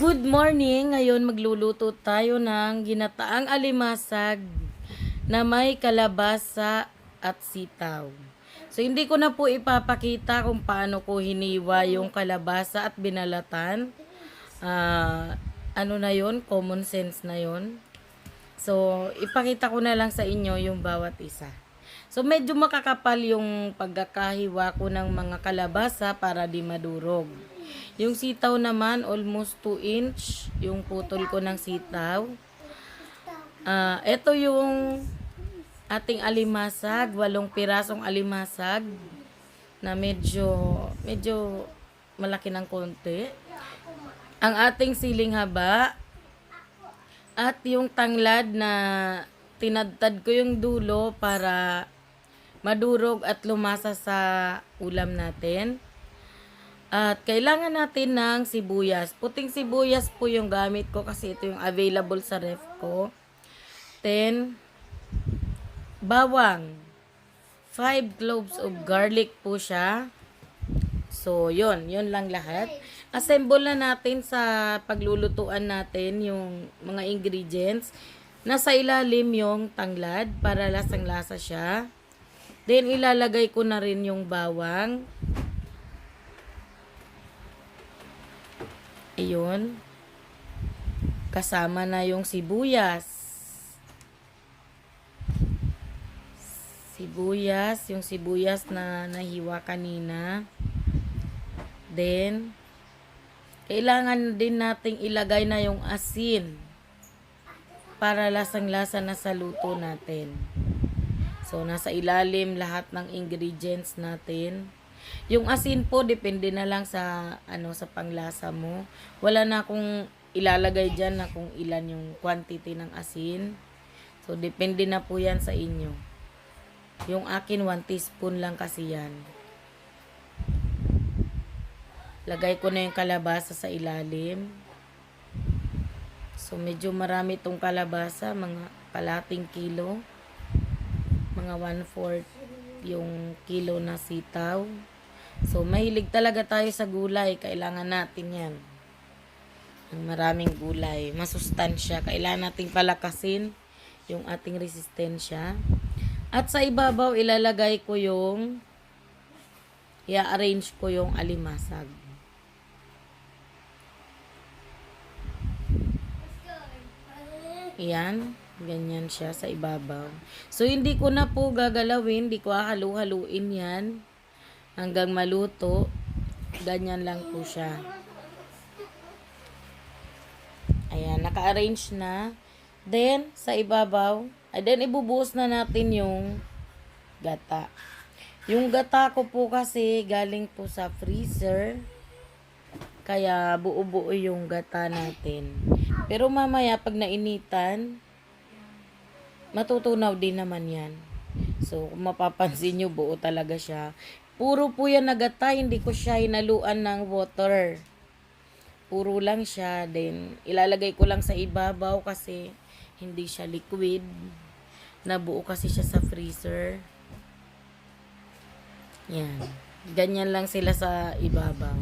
Good morning! Ngayon magluluto tayo ng ginataang alimasag na may kalabasa at sitaw. So hindi ko na po ipapakita kung paano ko hiniwa yung kalabasa at binalatan. Ah, ano na yon Common sense na yon So ipakita ko na lang sa inyo yung bawat isa. So medyo makakapal yung pagkakahiwa ko ng mga kalabasa para di madurog. Yung sitaw naman, almost 2 inch yung putol ko ng sitaw. Ah, ito yung ating alimasag, walong pirasong alimasag na medyo medyo malaki ng konti. Ang ating siling haba at yung tanglad na tinadtad ko yung dulo para madurog at lumasa sa ulam natin. At kailangan natin ng sibuyas. Puting sibuyas po yung gamit ko kasi ito yung available sa ref ko. Then, bawang. 5 cloves of garlic po siya. So, yun. Yun lang lahat. Assemble na natin sa paglulutuan natin yung mga ingredients. Nasa ilalim yung tanglad para lasang-lasa siya. Then, ilalagay ko na rin yung bawang. Ayun. Kasama na yung sibuyas. Sibuyas, yung sibuyas na nahiwa kanina. Then, kailangan din nating ilagay na yung asin para lasang-lasa na sa luto natin. So, nasa ilalim lahat ng ingredients natin. Yung asin po, depende na lang sa, ano, sa panglasa mo. Wala na akong ilalagay dyan na kung ilan yung quantity ng asin. So, depende na po yan sa inyo. Yung akin, 1 teaspoon lang kasi yan. Lagay ko na yung kalabasa sa ilalim. So, medyo marami itong kalabasa, mga kalating kilo. Mga 1-4 yung kilo na sitaw. So, mahilig talaga tayo sa gulay. Kailangan natin yan. Ang maraming gulay. Masustansya. Kailangan nating palakasin yung ating resistensya. At sa ibabaw, ilalagay ko yung i-arrange ko yung alimasag. Yan. Ganyan siya sa ibabaw. So, hindi ko na po gagalawin. Hindi ko halu-haluin yan. Hanggang maluto. Ganyan lang po siya. Ayan. Naka-arrange na. Then, sa ibabaw. And then, ibubuhos na natin yung gata. Yung gata ko po kasi galing po sa freezer. Kaya buo-buo yung gata natin. Pero mamaya pag nainitan, matutunaw din naman yan. So, kung mapapansin nyo, buo talaga siya. Puro po yan nagata, hindi ko siya hinaluan ng water. Puro lang siya. Then, ilalagay ko lang sa ibabaw kasi hindi siya liquid. Nabuo kasi siya sa freezer. Yan. Ganyan lang sila sa ibabaw.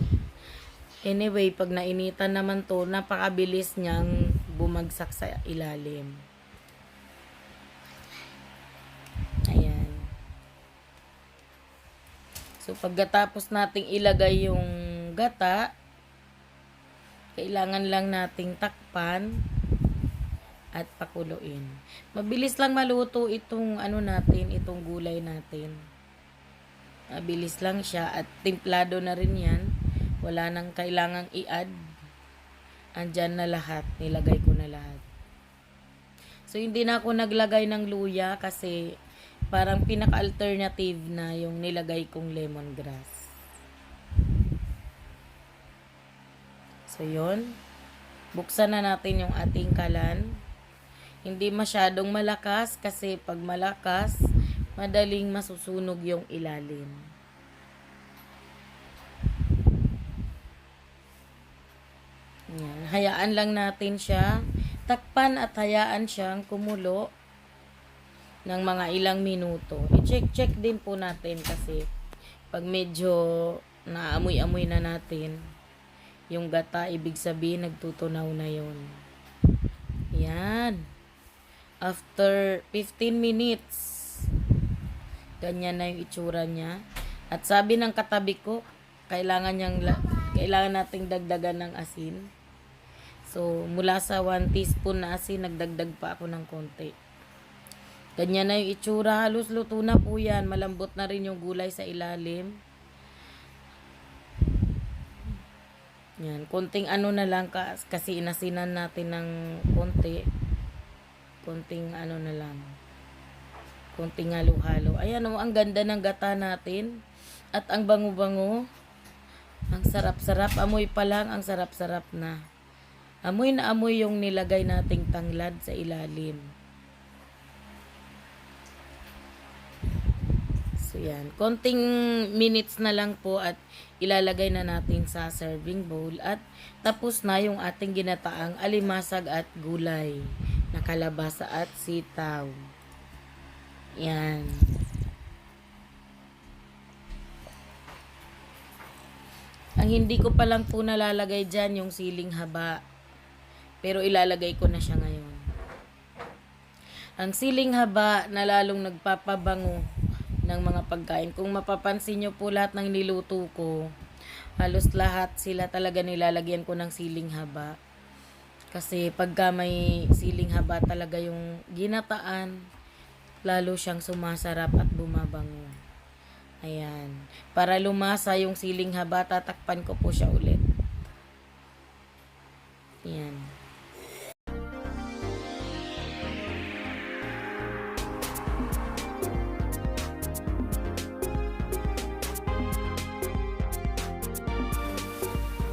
Anyway, pag nainitan naman to, napakabilis niyang bumagsak sa ilalim. So, pagkatapos nating ilagay yung gata, kailangan lang nating takpan at pakuluin. Mabilis lang maluto itong ano natin, itong gulay natin. Mabilis lang siya at timplado na rin yan. Wala nang kailangang i-add. Andyan na lahat. Nilagay ko na lahat. So, hindi na ako naglagay ng luya kasi parang pinaka-alternative na yung nilagay kong lemongrass. So, yun. Buksan na natin yung ating kalan. Hindi masyadong malakas kasi pag malakas, madaling masusunog yung ilalim. Yan. Hayaan lang natin siya. Takpan at hayaan siyang kumulo ng mga ilang minuto. I-check-check din po natin kasi pag medyo naamoy-amoy na natin, yung gata, ibig sabihin nagtutunaw na yon. Yan. After 15 minutes, ganyan na yung itsura niya. At sabi ng katabi ko, kailangan niyang la- kailangan nating dagdagan ng asin. So, mula sa 1 teaspoon na asin, nagdagdag pa ako ng konti. Ganyan na yung itsura. Halos luto na po yan. Malambot na rin yung gulay sa ilalim. Yan. Konting ano na lang ka, kasi inasinan natin ng konti. Konting ano na lang. Konting halo-halo. Ayan o, ang ganda ng gata natin. At ang bango-bango. Ang sarap-sarap. Amoy pa lang, ang sarap-sarap na. Amoy na amoy yung nilagay nating tanglad sa ilalim. So yan, konting minutes na lang po at ilalagay na natin sa serving bowl at tapos na yung ating ginataang alimasag at gulay na kalabasa at sitaw. Yan. Ang hindi ko pa lang po nalalagay dyan yung siling haba. Pero ilalagay ko na siya ngayon. Ang siling haba na lalong nagpapabango ng mga pagkain. Kung mapapansin nyo po lahat ng niluto ko, halos lahat sila talaga nilalagyan ko ng siling haba. Kasi pagka may siling haba talaga yung ginataan, lalo siyang sumasarap at bumabango. Ayan. Para lumasa yung siling haba, tatakpan ko po siya ulit. Ayan.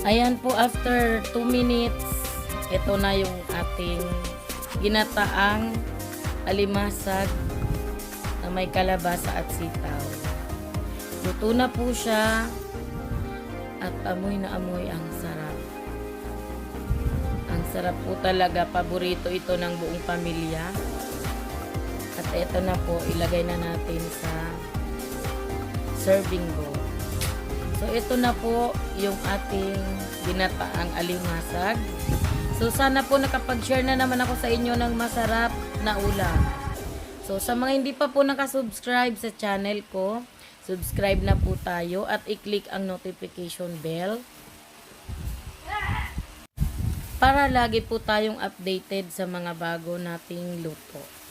Ayan po, after 2 minutes, ito na yung ating ginataang alimasag na may kalabasa at sitaw. Luto na po siya at amoy na amoy ang sarap. Ang sarap po talaga. Paborito ito ng buong pamilya. At ito na po, ilagay na natin sa serving bowl. So, ito na po yung ating ginataang alimasag. So, sana po nakapag-share na naman ako sa inyo ng masarap na ulam. So, sa mga hindi pa po nakasubscribe sa channel ko, subscribe na po tayo at i-click ang notification bell para lagi po tayong updated sa mga bago nating luto.